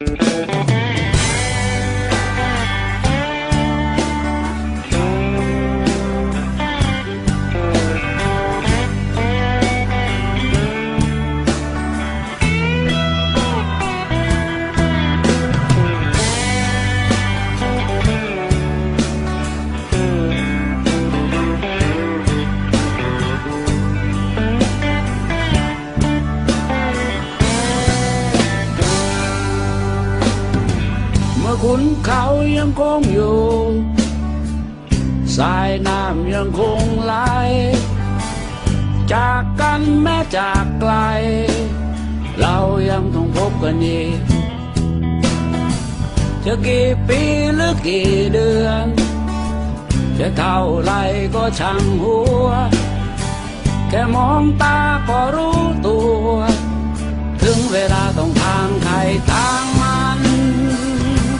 เเขายังคงอยู่ สายน้ำยังคงไหล จากกันแม้จากไกล เรายังต้องพบกันอีกจะกี่ปีหรือกี่เดือน จะเท่าไรก็ช่างหัว แค่มองตาก็รู้ตัว ถึงเวลาต้องทางใครทา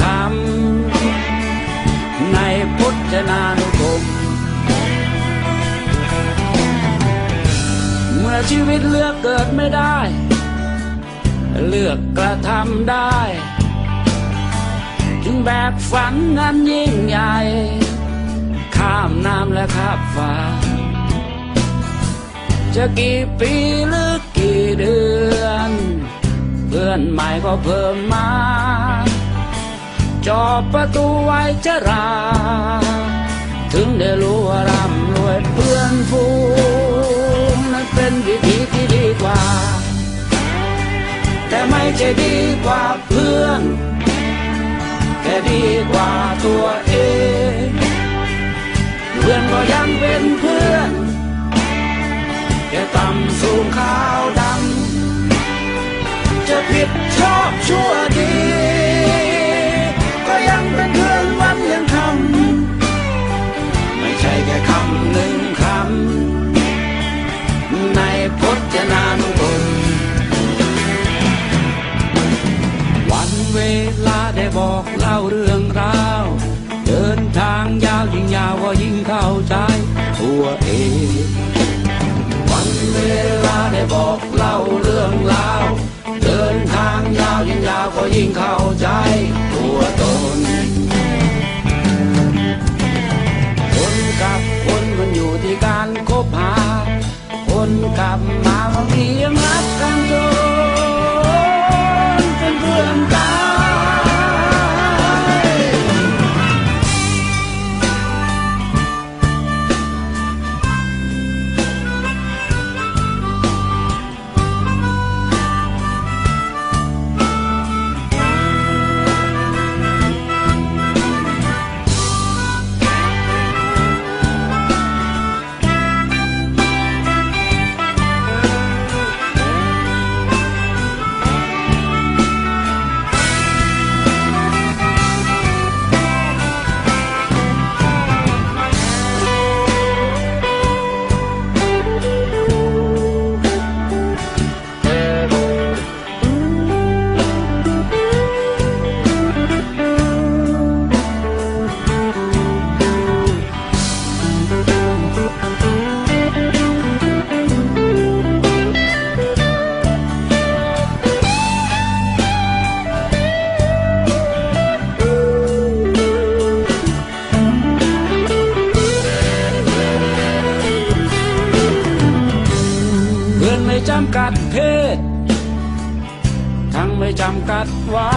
ค พุทธนานุกรมเมื่อชีวิตเลือกเกิดไม่ได้ เลือกกระทำได้ จึงแบกฝันนั้นยิ่งใหญ่ ข้ามน้ำและข้ามฟ้า จะกี่ปีหรือกี่เดือน เพื่อนใหม่ก็เพิ่มมา จอบประตูไว้จะรา ถึงได้รู้ว่าร่ำรวยเพื่อนฟูนั้นเป็นวิธีที่ดีกว่า แต่ไม่ใช่ดีกว่าเพื่อนแค่ดีกว่าตัวเอง เพื่อนก็ยังเป็นเพื่อนแค่ต่ำสูงขาวดำจะผิดชอบชั่วดี เวลาได้บอกเล่าเรื่องราว เดินทางยาวยิ่งยาวก็ยิ่งเข้าใจตัวเองวันเวลาได้บอกเล่าเรื่องราว เดินทางยาวยิ่งยาวก็ยิ่งเข้าใจตัวตนคนกับคนมันอยู่ที่การคบหา คนกับำกัดเพศ ทั้งไม่จำกัดไว้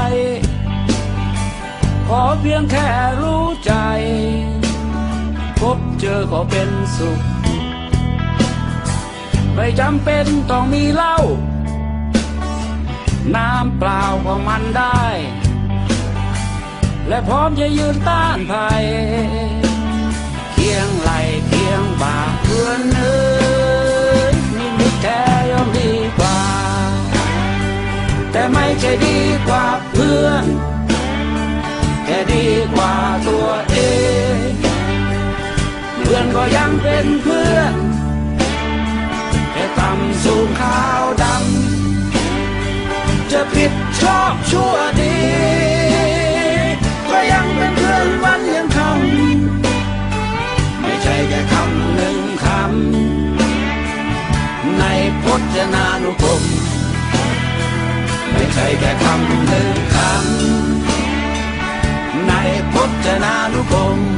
ขอเพียงแค่รู้ใจ พบเจอก็เป็นสุข ไม่จำเป็นต้องมีเหล้า น้ำเปล่าก็มันได้ และพร้อมจะยืนต้านภัย เคียงไหลเคียงบ่าเพื่อนเอ้ับเพื่อน แค่ดีกว่าตัวเอง เพื่อนก็ยังเป็นเพื่อน แค่ต่ำสูงขาวดำ จะผิดชอบชั่วดี ก็ยังเป็นเพื่อนวันยังคำไม่ใช่แค่คำหนึ่งคำ ในพจนานุกรมไม่ใช่แค่คำ หนึ่ง